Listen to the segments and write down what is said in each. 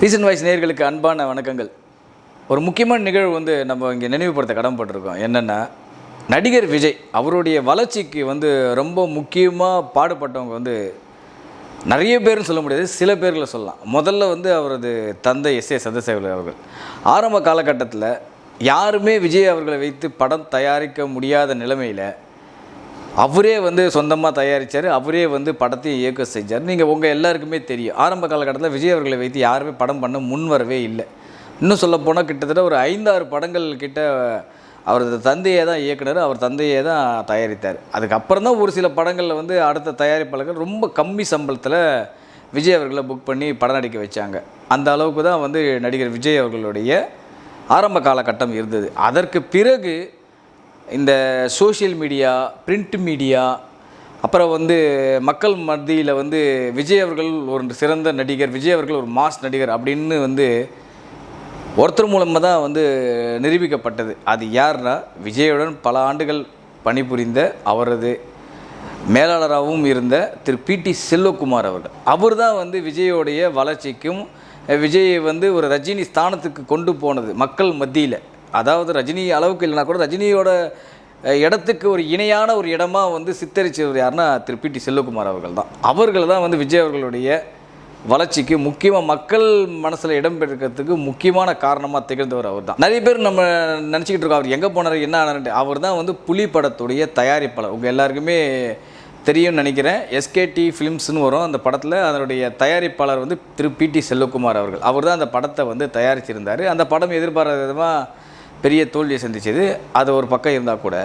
Reason voice நேர்களுக்கு அன்பான வணக்கங்கள். ஒரு முக்கியமான நிகழ்வு வந்து நம்ம இங்கே நினைவுபடுத்த கடமைப்பட்டிருக்கோம். என்னென்னா நடிகர் விஜய் அவருடைய வளர்ச்சிக்கு வந்து ரொம்ப முக்கியமாக பாடுபட்டவங்க வந்து நிறைய பேர்னு சொல்ல முடியாது சில பேர்களை சொல்லலாம். முதல்ல வந்து அவரது தந்தை எஸ் ஏ சதசேகர் அவர்கள். ஆரம்ப காலகட்டத்தில் யாருமே விஜய் அவர்களை வைத்து படம் தயாரிக்க முடியாத நிலைமையில் அவரே வந்து சொந்தமாக தயாரித்தார் அவரே வந்து படத்தையும் இயக்க செஞ்சார். நீங்கள் உங்கள் எல்லாருக்குமே தெரியும். ஆரம்ப காலகட்டத்தில் விஜய் அவர்களை வைத்து யாருமே படம் பண்ண முன் வரவே இல்லை. இன்னும் சொல்லப்போனால் கிட்டத்தட்ட ஒரு ஐந்தாறு படங்கள் கிட்ட அவரது தந்தையே தான் இயக்குனர் அவர் தந்தையே தான் தயாரித்தார். அதுக்கப்புறம் தான் ஒரு சில படங்களில் வந்து அடுத்த தயாரிப்பாளர்கள் ரொம்ப கம்மி சம்பளத்தில் விஜய் அவர்களை புக் பண்ணி படம் நடிக்க வச்சாங்க. அந்த அளவுக்கு தான் வந்து நடிகர் விஜய் அவர்களுடைய ஆரம்ப காலகட்டம் இருந்தது. அதற்கு பிறகு இந்த சோஷியல் மீடியா பிரிண்ட் மீடியா அப்புறம் வந்து மக்கள் மத்தியில் வந்து விஜய் அவர்கள் ஒரு சிறந்த நடிகர் விஜய் அவர்கள் ஒரு மாஸ் நடிகர் அப்படின்னு வந்து ஒருத்தர் மூலமாக தான் வந்து நிரூபிக்கப்பட்டது. அது யார்னா விஜயுடன் பல ஆண்டுகள் பணிபுரிந்த அவரது மேலாளராகவும் இருந்த திரு பிடி செல்வகுமார் அவர்கள். அவர் தான் வந்து விஜயோடைய வளர்ச்சிக்கும் விஜயை வந்து ஒரு ரஜினி ஸ்தானத்துக்கு கொண்டு போனது மக்கள் மத்தியில். அதாவது ரஜினி அளவுக்கு இல்லைனா கூட ரஜினியோட இடத்துக்கு ஒரு இணையான ஒரு இடமா வந்து சித்தரிச்சவர் யாருன்னா திரு பிடி செல்வகுமார் அவர்கள் தான். அவர்கள் தான் வந்து விஜய் அவர்களுடைய வளர்ச்சிக்கு முக்கியமாக மக்கள் மனசில் இடம்பெறுக்கிறதுக்கு முக்கியமான காரணமாக திகழ்ந்தவர் அவர் தான். நிறைய பேர் நம்ம நினச்சிக்கிட்டு இருக்கோம் அவர் எங்கே போனார் என்ன ஆனார்ன்ட்டு. அவர் தான் வந்து புலி படத்துடைய தயாரிப்பாளர். உங்கள் எல்லாருக்குமே தெரியும்னு நினைக்கிறேன். எஸ்கேடி ஃபிலிம்ஸ்னு வரும். அந்த படத்தில் அதனுடைய தயாரிப்பாளர் வந்து திரு பிடி செல்வகுமார் அவர்கள். அவர் தான் அந்த படத்தை வந்து தயாரிச்சிருந்தார். அந்த படம் எதிர்பாராத விதமாக பெரிய தோல்வியை சந்திச்சது. அது ஒரு பக்கம் இருந்தால் கூட.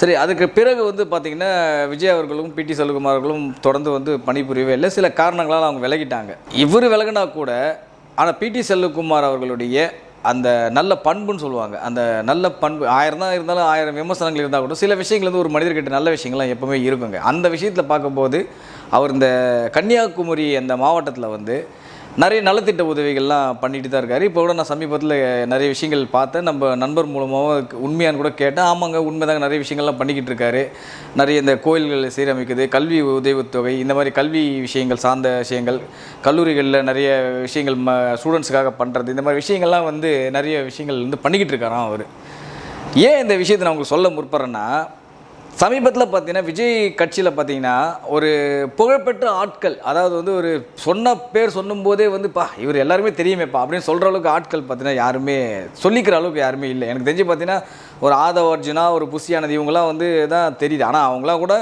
சரி அதுக்கு பிறகு வந்து பார்த்திங்கன்னா விஜய் அவர்களும் பிடி செல்குமார் அவர்களும் தொடர்ந்து வந்து பணிபுரியவே இல்லை. சில காரணங்களால் அவங்க விலகிட்டாங்க. இவர் விலகினா கூட ஆனால் பிடி செல்வகுமார் அவர்களுடைய அந்த நல்ல பண்புன்னு சொல்லுவாங்க. அந்த நல்ல பண்பு ஆயிரம் தான் இருந்தாலும் ஆயிரம் விமர்சனங்கள் இருந்தால் கூட சில விஷயங்கள் வந்து ஒரு மனிதர்கிட்ட நல்ல விஷயங்கள்லாம் எப்பவுமே இருக்குங்க. அந்த விஷயத்தில் பார்க்கும்போது அவர் இந்த கன்னியாகுமரி அந்த மாவட்டத்தில் வந்து நிறைய நலத்திட்ட உதவிகள்லாம் பண்ணிட்டு தான் இருக்காரு. இப்போ கூட நான் சமீபத்தில் நிறைய விஷயங்கள் பார்த்தேன். நம்ம நண்பர் மூலமாக உண்மையான்னு கூட கேட்டேன். ஆமாங்க உண்மைதாங்க. நிறைய விஷயங்கள்லாம் பண்ணிக்கிட்டு இருக்காரு. நிறைய இந்த கோயில்கள் சீரமைக்குது கல்வி உதவித்தொகை இந்த மாதிரி கல்வி விஷயங்கள் சார்ந்த விஷயங்கள் கல்லூரிகளில் நிறைய விஷயங்கள் ம ஸ்டூடெண்ட்ஸுக்காக பண்ணுறது இந்த மாதிரி விஷயங்கள்லாம் வந்து நிறைய விஷயங்கள் வந்து பண்ணிக்கிட்டு இருக்காராம் அவர். ஏன் இந்த விஷயத்தை நான் உங்களுக்கு சொல்ல முற்படுறேன்னா சமீபத்தில் பார்த்தீங்கன்னா விஜய் கட்சியில் பார்த்தீங்கன்னா ஒரு புகழ்பெற்ற ஆட்கள் அதாவது வந்து ஒரு சொன்ன பேர் சொல்லும்போதே வந்து பா இவர் எல்லாருமே தெரியுமேப்பா அப்படின்னு சொல்கிற அளவுக்கு ஆட்கள் பார்த்தீங்கன்னா யாருமே சொல்லிக்கிற அளவுக்கு யாருமே இல்லை. எனக்கு தெரிஞ்சு பார்த்தீங்கன்னா ஒரு ஆதவ அர்ஜுனா ஒரு புஷியானது இவங்களாம் வந்து தான் தெரியுது. ஆனால் அவங்களாம் கூட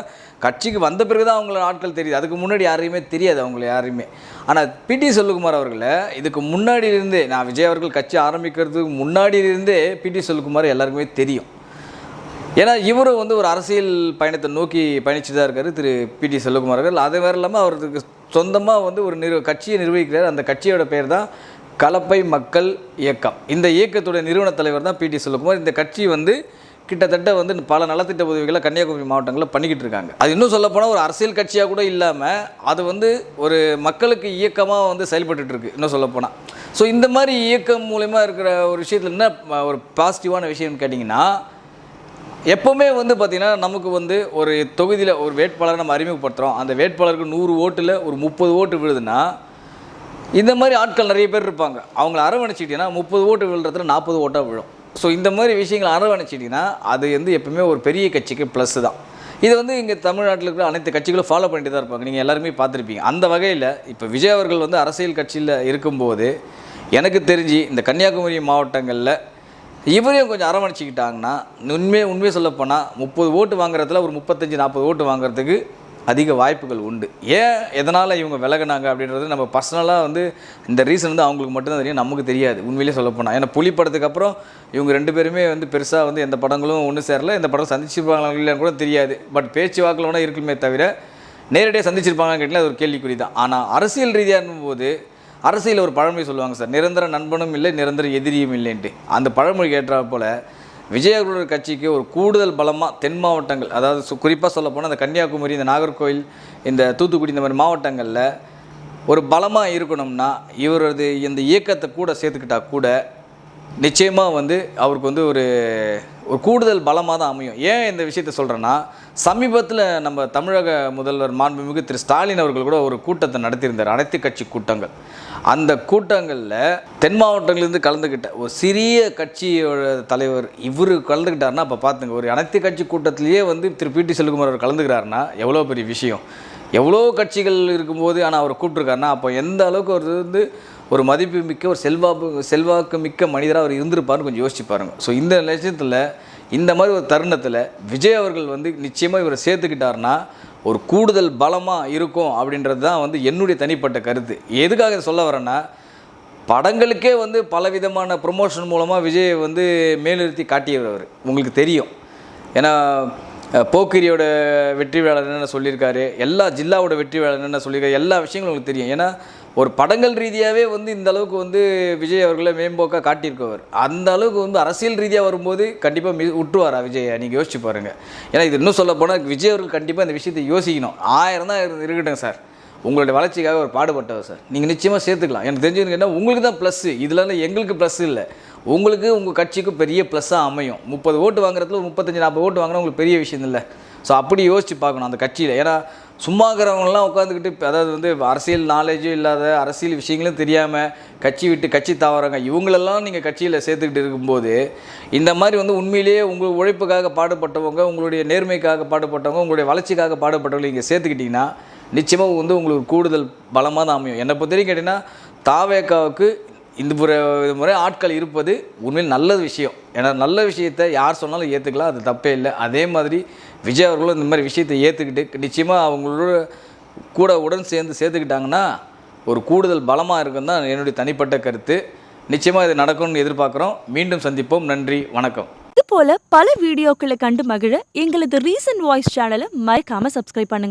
கட்சிக்கு வந்த பிறகு தான் அவங்கள ஆட்கள் தெரியுது. அதுக்கு முன்னாடி யாரையுமே தெரியாது அவங்கள யாரையுமே ஆனால் பிடி செல்வகுமார் அவர்களை இதுக்கு முன்னாடி இருந்தே நான் விஜய் அவர்கள் கட்சி ஆரம்பிக்கிறதுக்கு முன்னாடி இருந்தே பிடி செல்வகுமார் எல்லாருக்குமே தெரியும். ஏன்னா இவரும் வந்து ஒரு அரசியல் பயணத்தை நோக்கி பயணிச்சு தான் இருக்காரு திரு பிடி செல்வகுமார் அவர்கள். அது வேறு இல்லாமல் அவருக்கு சொந்தமாக வந்து ஒரு நிறு கட்சியை நிர்வகிக்கிறார். அந்த கட்சியோட பேர் தான் கலப்பை மக்கள் இயக்கம். இந்த இயக்கத்துடைய நிறுவன தலைவர் தான் பிடி செல்வகுமார். இந்த கட்சி வந்து கிட்டத்தட்ட வந்து பல நலத்திட்ட உதவிகளை கன்னியாகுமரி மாவட்டங்களில் பண்ணிக்கிட்டு இருக்காங்க. அது இன்னும் சொல்லப்போனால் ஒரு அரசியல் கட்சியாக கூட இல்லாமல் அது வந்து ஒரு மக்களுக்கு இயக்கமாக வந்து செயல்பட்டுட்டு இருக்கு இன்னும் சொல்லப்போனால் ஸோ இந்த மாதிரி இயக்கம் மூலயமா இருக்கிற ஒரு விஷயத்தில் என்ன ஒரு பாசிட்டிவான விஷயம்னு கேட்டிங்கன்னா எப்போவுமே வந்து பார்த்திங்கன்னா நமக்கு வந்து ஒரு தொகுதியில் ஒரு வேட்பாளரை நம்ம அறிமுகப்படுத்துகிறோம் அந்த வேட்பாளருக்கு நூறு ஓட்டில் ஒரு முப்பது ஓட்டு விழுதுன்னா இந்த மாதிரி ஆட்கள் நிறைய பேர் இருப்பாங்க. அவங்கள அரவணைச்சிட்டிங்கன்னா முப்பது ஓட்டு விழுறதுல நாற்பது ஓட்டாக விழும். ஸோ இந்த மாதிரி விஷயங்களை அரவணைச்சிட்டிங்கன்னா அது வந்து எப்பவுமே ஒரு பெரிய கட்சிக்கு ப்ளஸ் தான். இதை வந்து இங்கே தமிழ்நாட்டில் இருக்கிற அனைத்து கட்சிகளும் ஃபாலோ பண்ணிட்டு தான் இருப்பாங்க. நீங்கள் எல்லாருமே பார்த்துருப்பீங்க. அந்த வகையில் இப்போ விஜய் அவர்கள் வந்து அரசியல் கட்சியில் இருக்கும்போது எனக்கு தெரிஞ்சு இந்த கன்னியாகுமரி மாவட்டங்களில் இவரையும் கொஞ்சம் அரவணைச்சிக்கிட்டாங்கன்னா உண்மையை உண்மையை சொல்லப்போனால் முப்பது ஓட்டு வாங்குறதுல ஒரு முப்பத்தஞ்சு நாற்பது ஓட்டு வாங்குறதுக்கு அதிக வாய்ப்புகள் உண்டு. ஏன் எதனால் இவங்க விலகுனாங்க அப்படின்றது நம்ம பர்சனலாக வந்து இந்த ரீசன் வந்து அவங்களுக்கு மட்டும்தான் தெரியும் நமக்கு தெரியாது. உண்மையிலே சொல்லப்போனால் ஏன்னா புலி படத்துக்கு அப்புறம் இவங்க ரெண்டு பேருமே வந்து பெருசாக வந்து எந்த படங்களும் ஒன்று சேரல இந்த படம் சந்திச்சிருப்பாங்களா இல்லைன்னு கூட தெரியாது. பட் பேச்சு வாக்கில் வேணால் இருக்குமே தவிர நேரடியாக சந்திச்சிருப்பாங்கன்னு கேட்டால் அது ஒரு கேள்விக்குறி தான் ஆனால் அரசியல் ரீதியாக போது அரசியல் ஒரு பழமொழி சொல்லுவாங்க சார் நிரந்தர நண்பனும் இல்லை நிரந்தர எதிரியும் இல்லைன்ட்டு. அந்த பழமொழி ஏற்றா போல விஜய் கட்சிக்கு ஒரு கூடுதல் பலமாக தென் மாவட்டங்கள் அதாவது குறிப்பாக சொல்ல போனால் இந்த கன்னியாகுமரி இந்த நாகர்கோவில் இந்த தூத்துக்குடி இந்த மாதிரி மாவட்டங்களில் ஒரு பலமாக இருக்கணும்னா இவரது இந்த இயக்கத்தை கூட சேர்த்துக்கிட்டால் கூட நிச்சயமாக வந்து அவருக்கு வந்து ஒரு ஒரு கூடுதல் பலமாக தான் அமையும். ஏன் இந்த விஷயத்தை சொல்கிறேன்னா சமீபத்தில் நம்ம தமிழக முதல்வர் மாண்புமிகு திரு ஸ்டாலின் அவர்கள் கூட ஒரு கூட்டத்தை நடத்தியிருந்தார் அனைத்து கட்சி கூட்டங்கள். அந்த கூட்டங்களில் தென் மாவட்டங்கள்லேருந்து கலந்துக்கிட்ட ஒரு சிறிய கட்சியோட தலைவர் இவர் கலந்துக்கிட்டாருன்னா அப்போ பார்த்துங்க ஒரு அனைத்து கட்சி கூட்டத்திலேயே வந்து திரு பி டி செல்குமார் அவர் கலந்துக்கிறாருன்னா எவ்வளோ பெரிய விஷயம். எவ்வளோ கட்சிகள் இருக்கும்போது ஆனால் அவர் கூப்பிட்ருக்காருன்னா அப்போ எந்த அளவுக்கு அவர் வந்து ஒரு மதிப்பு மிக்க ஒரு செல்வாப்பு செல்வாக்கு மிக்க மனிதராக அவர் இருந்திருப்பார்னு கொஞ்சம் யோசிச்சு பாருங்கள் ஸோ இந்த லட்சத்தில் இந்த மாதிரி ஒரு தருணத்தில் விஜய் அவர்கள் வந்து நிச்சயமாக இவரை சேர்த்துக்கிட்டாருன்னா ஒரு கூடுதல் பலமாக இருக்கும் அப்படின்றது தான் வந்து என்னுடைய தனிப்பட்ட கருத்து. எதுக்காக சொல்ல வரேன்னா படங்களுக்கே வந்து பலவிதமான ப்ரொமோஷன் மூலமாக விஜயை வந்து மேலிறுத்தி காட்டியவர் அவர். உங்களுக்கு தெரியும். ஏன்னா போக்கிரியோட வெற்றி வேலை என்னென்ன சொல்லியிருக்காரு எல்லா ஜில்லாவோட வெற்றி வேலை என்னென்ன சொல்லியிருக்காரு எல்லா விஷயங்களும் உங்களுக்கு தெரியும். ஏன்னா ஒரு படங்கள் ரீதியாகவே வந்து இந்த அளவுக்கு வந்து விஜய் அவர்களை மேம்போக்காக காட்டியிருக்கவர். அந்த அளவுக்கு வந்து அரசியல் ரீதியாக வரும்போது கண்டிப்பாக மி விட்டுருவாரா விஜயை? நீங்கள் யோசிச்சு பாருங்கள் ஏன்னா இது இன்னும் சொல்ல போனால் விஜய் அவர்கள் கண்டிப்பாக இந்த விஷயத்தை யோசிக்கணும். ஆயிரம் தான் இருக்கட்டும் சார். உங்களுடைய வளர்ச்சிக்காக ஒரு பாடுபட்டவர் சார். நீங்கள் நிச்சயமாக சேர்த்துக்கலாம். எனக்கு தெரிஞ்சவங்க என்ன உங்களுக்கு தான் ப்ளஸ்ஸு இதில் எங்களுக்கு ப்ளஸ் இல்லை. உங்களுக்கு உங்கள் கட்சிக்கு பெரிய ப்ளஸ்ஸாக அமையும். முப்பது ஓட்டு வாங்குறதுல ஒரு முப்பத்தஞ்சு நாற்பது ஓட்டு வாங்கினா உங்களுக்கு பெரிய விஷயம் இல்லை. ஸோ அப்படி யோசிச்சு பார்க்கணும் அந்த கட்சியில். ஏன்னா சும்மா இருக்கிறவங்களாம் உட்காந்துக்கிட்டு அதாவது வந்து அரசியல் நாலேஜும் இல்லாத அரசியல் விஷயங்களும் தெரியாமல் கட்சி விட்டு கட்சி தாவறாங்க. இவங்களெல்லாம் நீங்கள் கட்சியில் சேர்த்துக்கிட்டு இருக்கும்போது இந்த மாதிரி வந்து உண்மையிலேயே உங்கள் உழைப்புக்காக பாடுபட்டவங்க உங்களுடைய நேர்மைக்காக பாடுபட்டவங்க உங்களுடைய வளர்ச்சிக்காக பாடுபட்டவங்களை இங்கே சேர்த்துக்கிட்டிங்கன்னா நிச்சயமாக வந்து உங்களுக்கு கூடுதல் பலமாக தான் அமையும். என்னை பொறுத்த வரைக்கும் கேட்டிங்கன்னா தாவேக்காவுக்கு இந்த முறை இது முறை ஆட்கள் இருப்பது உண்மையில் நல்ல விஷயம். ஏன்னா நல்ல விஷயத்தை யார் சொன்னாலும் ஏற்றுக்கலாம் அது தப்பே இல்லை. அதே மாதிரி விஜய் அவர்களும் இந்த மாதிரி விஷயத்தை ஏற்றுக்கிட்டு நிச்சயமாக அவங்களோட கூட உடன் சேர்ந்து சேர்த்துக்கிட்டாங்கன்னா ஒரு கூடுதல் பலமாக இருக்கும் தான் என்னுடைய தனிப்பட்ட கருத்து. நிச்சயமாக இது நடக்கும்னு எதிர்பார்க்குறோம். மீண்டும் சந்திப்போம். நன்றி. வணக்கம். இது போல பல வீடியோக்களை கண்டு மகிழ எங்களது ரீசன்ட் வாய்ஸ் சேனலை மறைக்காமல் சப்ஸ்கிரைப் பண்ணுங்க.